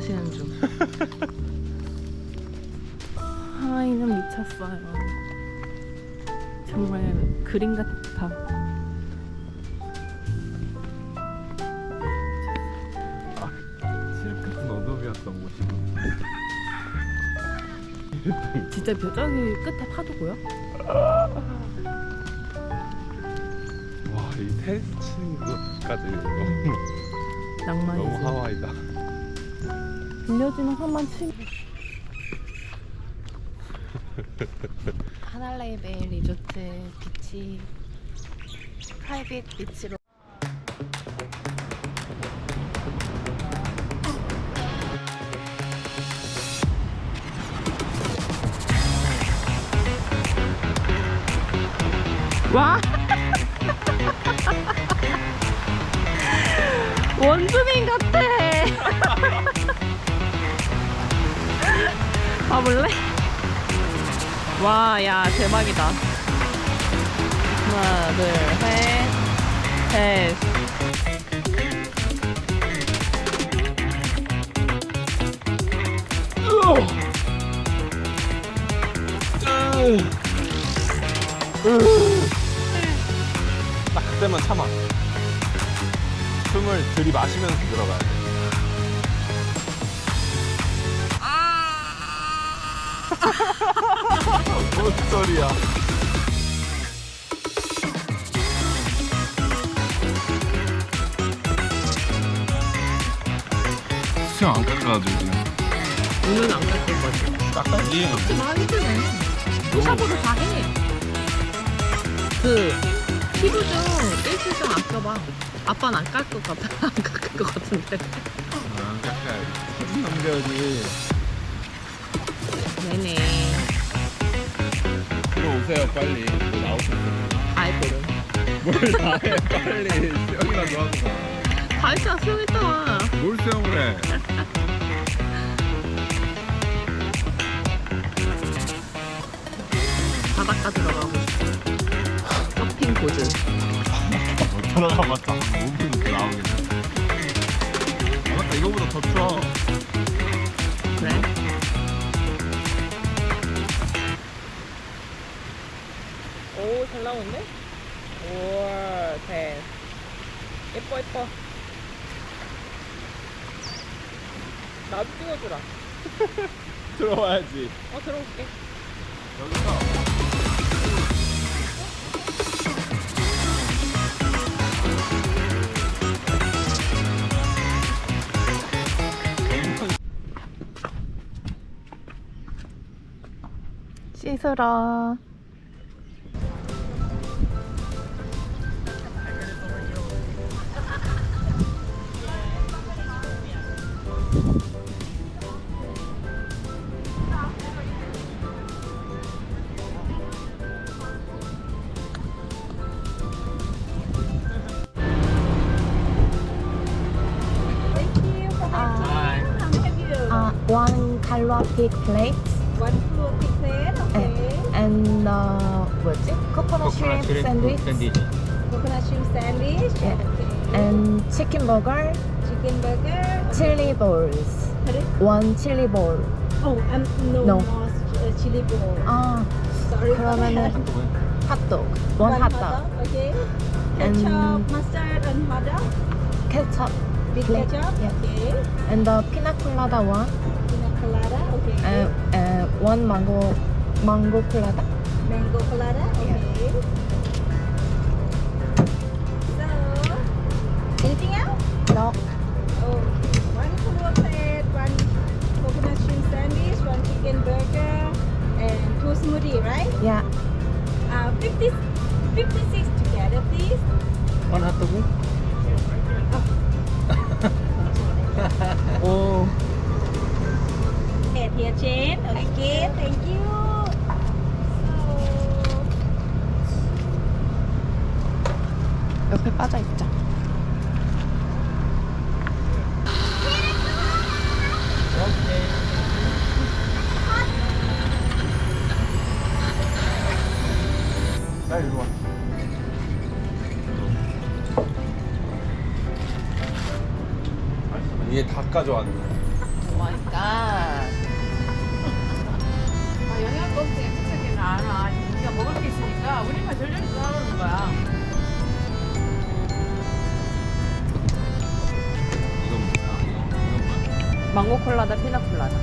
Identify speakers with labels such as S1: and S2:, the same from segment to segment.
S1: 감탄하시는 중. 하와이는 미쳤어요. 정말 그림 같아.
S2: 칠흑 같은 어둠이었던 곳이
S1: 진짜 저- 저기 끝에 파도 보여?
S2: 와이 테니스 치는 것까지 너무,
S1: 낭만이지.
S2: 너무 하와이다
S1: 빌려주는 한만 치. 하날레이베 리조트 비치 프라이빗 비치로. 와! 원주민 같아 봐볼래? 와, 야, 대박이다. 하나, 둘, 셋, 셋.
S2: 뭔 소리야 수영 안 깎아가지고
S1: 눈은 안 깎을 거지.
S2: 깎아지
S1: 나 힘드네. 뽀샤보도 다 해. 그, 피부 좀 일주일 좀 아껴봐. 아빠는 안 깎을 것 같아. 안 깎을 것 같은데.
S2: 안 깎아야지 사진 남겨야지
S1: 네네.
S2: 들어오세요 빨리 뭐 나오세요
S1: 아이보를.
S2: 뭘 다해 빨리 수영이라도 하고
S1: 다 했잖아, 수영했다 와.
S2: 뭘 수영을 해
S1: 바닷가 들어가고 싶어. 서핑 보드.
S2: 못 들어가봤자 5분 나오겠네 아 맞다 이거보다 더 추워
S1: 잘 나오는데? 우와, 대. 예뻐, 예뻐. 나도 찍어주라.
S2: 들어와야지
S1: 어, 들어올게.
S2: 여기서
S1: 씻으라. Kalwa pig plate
S3: One full big plate, okay.
S1: and uh, 뭐였지? coconut shrimp sandwich
S3: Coconut shrimp sandwich,
S1: Yeah.
S3: okay.
S1: and chicken burger,
S3: chicken burger.
S1: chili balls.
S3: Pardon?
S1: one chili ball.
S3: Oh, um, no,
S1: No.
S3: more uh, chili bowl.
S1: 아,
S3: Sorry.
S1: 그러면은. 핫도그. one
S3: One
S1: hot dog.
S3: okay.
S1: And-
S3: Ketchup, mustard, and hot dog.
S1: ketchup
S3: Big ketchup,
S1: Yeah.
S3: okay.
S1: and the pina colada one.
S3: colada. Okay.
S1: Uh, uh, one mango mango colada.
S3: Mango colada. Okay. Yeah. So, anything else?
S1: No.
S3: Coconut plate, one coconut shrimp sandwich, one chicken burger, and two smoothie, right?
S1: Yeah.
S3: Uh, 50, 56 together, please.
S2: One hot dog.
S1: Oh.
S3: oh. Here, Jane. Okay, thank you. So,
S1: 옆에 빠져 있자.
S2: 나 이리 와얘다 가져왔네
S1: 아, 영양검증에 착착해는 알아. 우리가 먹을 게 있으니까 우리만 전력이 따르는 거야.
S2: 이건 뭐야? 이건 뭐야?
S1: 망고 콜라다 피나 콜라다.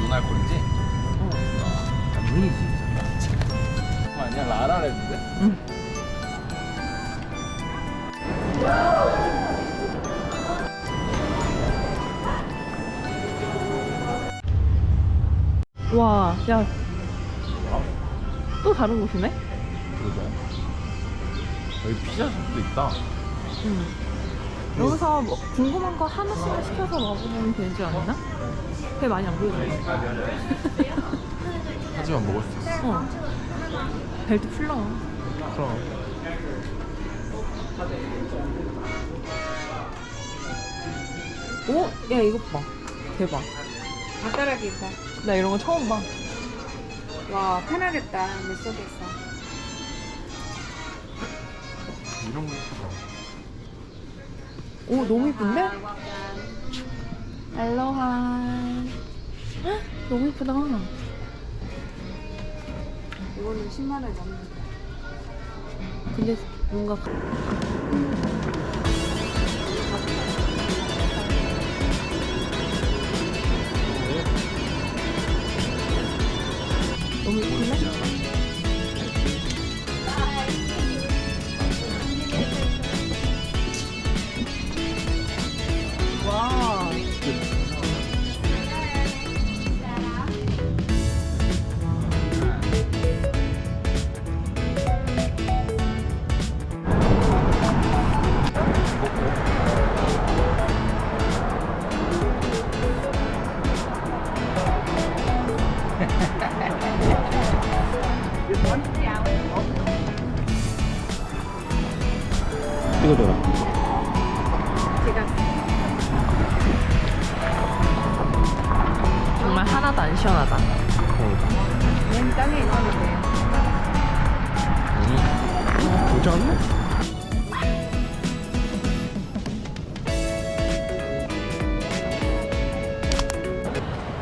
S2: 눈알 꼴이지?
S1: 어.
S2: 어. 물이지. 그거 아니야? 라라랜드?
S1: 응. 와, 야. 또 다른 곳이네?
S2: 그러게. 여기 피자 집도 있다.
S1: 응. 여기서 뭐 궁금한 거 하나씩만 시켜서 먹어보면 되지 않나? 배 많이 안 보이네.
S2: 하지만 먹을 수 있어.
S1: 어. 벨트 풀러.
S2: 그럼.
S1: 오, 야 이거 봐. 대박.
S3: 간단하게 있다.
S1: 나 이런 거 처음 봐.
S3: 와, 편하겠다. 물속에서.
S2: 이런 거.
S1: 오, 너무 이쁜데? 알로하. 헉, 너무 이쁘다.
S3: 이거는 10만 원 넘는다.
S1: 근데 뭔가
S2: 찍어줘라.
S1: 정말 하나도 안 시원하다.
S2: 않네?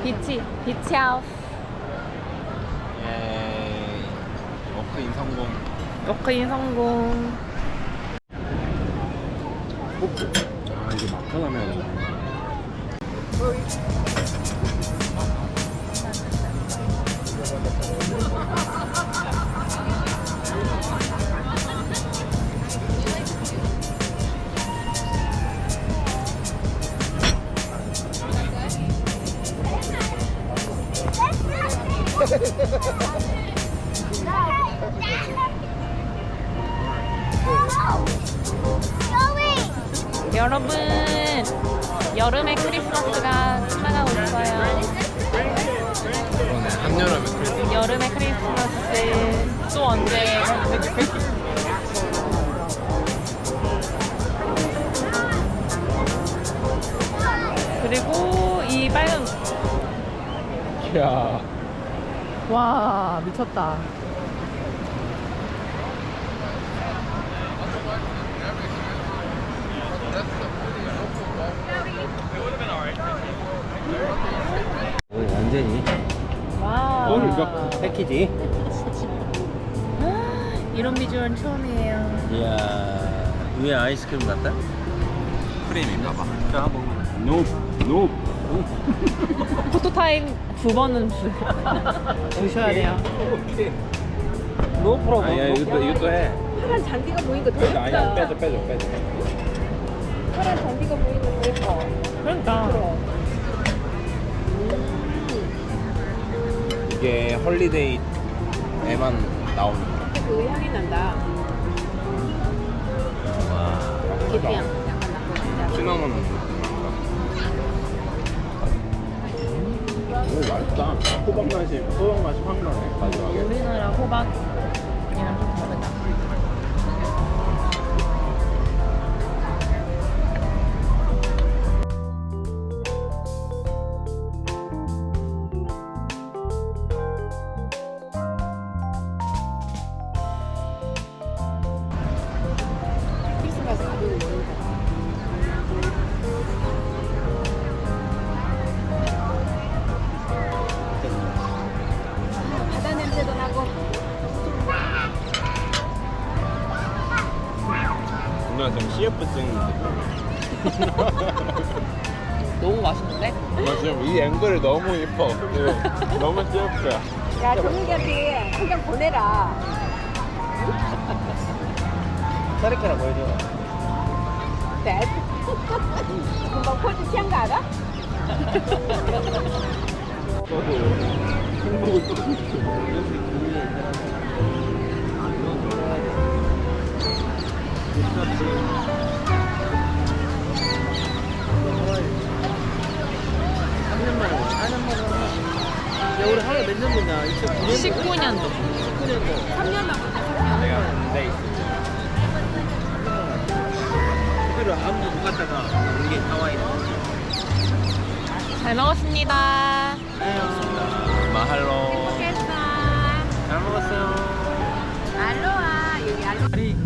S1: 비치, 비치 하우스.
S2: 예. 워크인 성공.
S1: 워크인 성공.
S2: 아, 이거 막혀가면.
S1: 여러분, 여름의 크리스마스가 끝나가고 있어요.
S2: 그러네. 한여름에 그랬어.
S1: 여름의 크리스마스 또 언제? 그리고 이 빨간
S2: 야.
S1: 와 미쳤다.
S4: 오, 완전히
S1: 와.
S4: 오늘 이거 패키지
S1: 이런 비주얼 처음이에요.
S4: 이야 위에 아이스크림 같다
S2: 프레임인가 봐.
S4: 자 노, 노
S1: 포토타임 두 번은 주, 주셔야 돼요.
S4: 노 프로브
S2: 아야 이것도 이것도 해.
S3: 파란 잔디가 보이니까 더
S2: 아니야
S3: 예쁘다.
S2: 빼줘 빼줘 빼줘. 이게 헐리데이에만 나오는 거야.
S3: 그 향이 난다. 약간 나고 감자.
S2: 시나몬. 오 맛있다. 호박 맛이 호박 맛이 확 나네 마지막에.
S1: 우리나라 호박이랑
S2: CF 찍는데.
S1: 너무 맛있는데?
S2: 나 지금 이 앵글이 너무 이뻐. 그, 너무 CF야.
S3: 야, 종민이한테 한장 보내라.
S4: 사리카라 보여줘.
S3: 네. 금방 포즈 취한 거 알아?
S2: 저도 행복을 또
S4: 야, 야, 우리 하나 몇년 됐나? 2009년도.
S1: 19년도.
S4: 19년도. 3년 남았다. 내가 군대 있었지. 그대로 아무도 못 갔다가 온 게 하와이.
S1: 잘 먹었습니다. 마할로. 먹겠다. 잘 먹었어요.
S4: 알로아. 여기 알로아.